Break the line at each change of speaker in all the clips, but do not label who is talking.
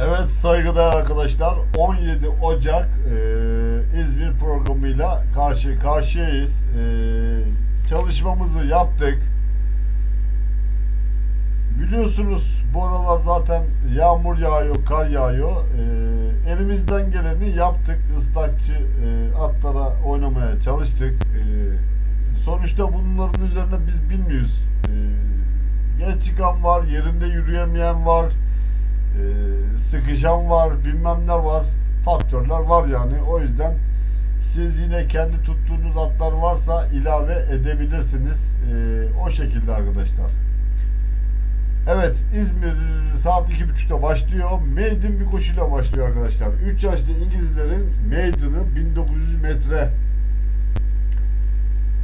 Evet saygıdeğer arkadaşlar 17 Ocak e, İzmir programıyla karşı karşıyayız. E, çalışmamızı yaptık. Biliyorsunuz bu aralar zaten yağmur yağıyor, kar yağıyor. E, elimizden geleni yaptık. Islakçı e, atlara oynamaya çalıştık. E, sonuçta bunların üzerine biz bilmiyoruz. E, geç çıkan var, yerinde yürüyemeyen var. Sıkışan var, bilmem ne var. Faktörler var yani. O yüzden siz yine kendi tuttuğunuz atlar varsa ilave edebilirsiniz. Ee, o şekilde arkadaşlar. Evet İzmir saat 2.30'da başlıyor. Maiden bir koşuyla başlıyor arkadaşlar. 3 yaşlı İngilizlerin Maiden'ı 1900 metre.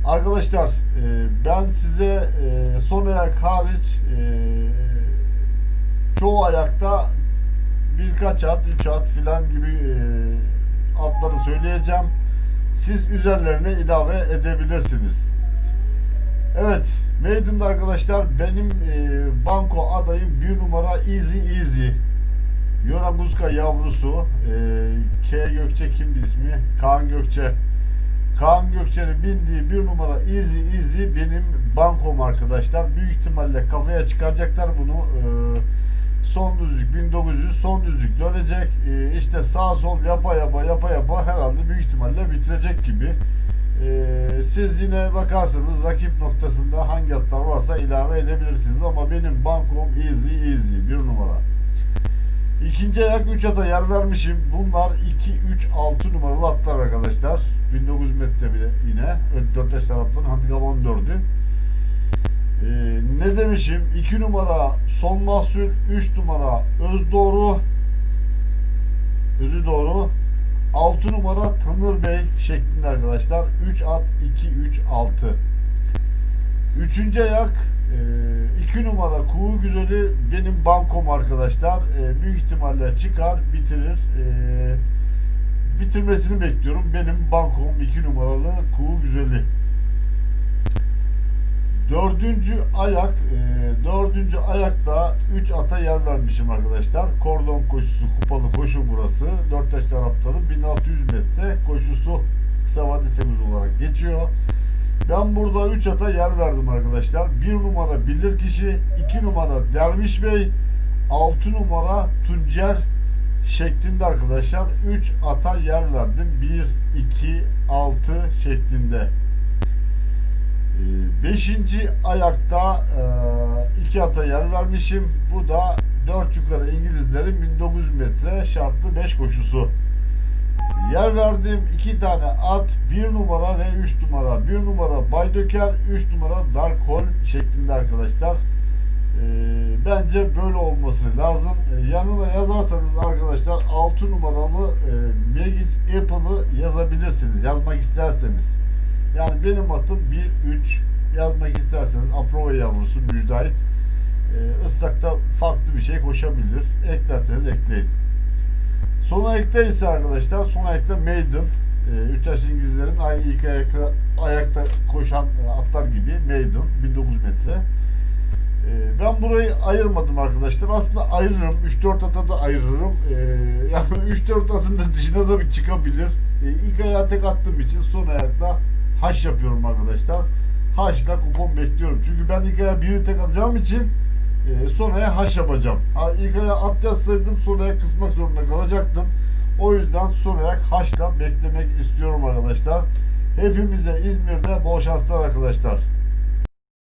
Arkadaşlar e, ben size e, son ayak hariç e, çoğu ayakta birkaç at, üç at filan gibi e, atları söyleyeceğim. Siz üzerlerine ilave edebilirsiniz. Evet, Maiden'da arkadaşlar benim e, banko adayım bir numara Easy Easy. Yonamuska yavrusu. E, K Gökçe kimdi ismi? Kaan Gökçe. Kaan Gökçe'nin bindiği bir numara Easy Easy benim bankom arkadaşlar. Büyük ihtimalle kafaya çıkaracaklar bunu. E, son düzlük 1900 son düzlük dönecek. E, işte sağ sol yapa yapa yapa yapa herhalde büyük ihtimalle bitirecek gibi. E, siz yine bakarsınız rakip noktasında hangi atlar varsa ilave edebilirsiniz ama benim bankom Easy Easy bir numara. İkinci ayak 3 ata yer vermişim. Bunlar 2, 3, 6 numaralı atlar arkadaşlar. 1900 metre bile yine. 4 yaş taraftan handikap 14'ü. Ee, ne demişim? 2 numara son mahsul, 3 numara öz doğru, özü doğru. 6 numara Tanır Bey şeklinde arkadaşlar. 3 at 2 3 6. Üçüncü ayak 2 numara Kuğu Güzeli benim bankom arkadaşlar. E, büyük ihtimalle çıkar, bitirir. E, bitirmesini bekliyorum. Benim bankom 2 numaralı Kuğu Güzeli. Dördüncü ayak, e, dördüncü ayakta 3 ata yer vermişim arkadaşlar. Kordon koşusu, kupalı koşu burası. 4 yaş taraftarın 1600 metre koşusu kısa vade olarak geçiyor. Ben burada 3 ata yer verdim arkadaşlar. 1 numara Bilirkişi, 2 numara Derviş Bey, 6 numara Tuncer şeklinde arkadaşlar 3 ata yer verdim. 1, 2, 6 şeklinde. 5. ayakta 2 ata yer vermişim. Bu da 4 yukarı İngilizlerin 1900 metre şartlı 5 koşusu. Yer verdim iki tane at, bir numara ve üç numara. Bir numara Baydöker, üç numara Dark Hole şeklinde arkadaşlar. Ee, bence böyle olması lazım. Ee, yanına yazarsanız arkadaşlar 6 numaralı e, Magic Apple'ı yazabilirsiniz. Yazmak isterseniz. Yani benim atım 1-3 yazmak isterseniz Aprova yavrusu Mücdahit. Ee, ıslakta farklı bir şey koşabilir. Eklerseniz ekleyin. Son ayakta ise arkadaşlar son ayakta Maiden. E, üç yaş İngilizlerin aynı ilk ayakta, ayakta koşan e, atlar gibi Maiden 1900 metre. E, ben burayı ayırmadım arkadaşlar. Aslında ayırırım. 3-4 ata da ayırırım. E, yani 3-4 atın da dışına da bir çıkabilir. E, ilk ayağa tek attığım için son ayakta haş yapıyorum arkadaşlar. Haşla kupon bekliyorum. Çünkü ben ilk ayağa biri tek atacağım için e, sonraya haş yapacağım. İlk ayağa at yazsaydım sonraya kısmak zorunda kalacaktım. O yüzden son ayak haşla beklemek istiyorum arkadaşlar. Hepimize İzmir'de bol şanslar arkadaşlar.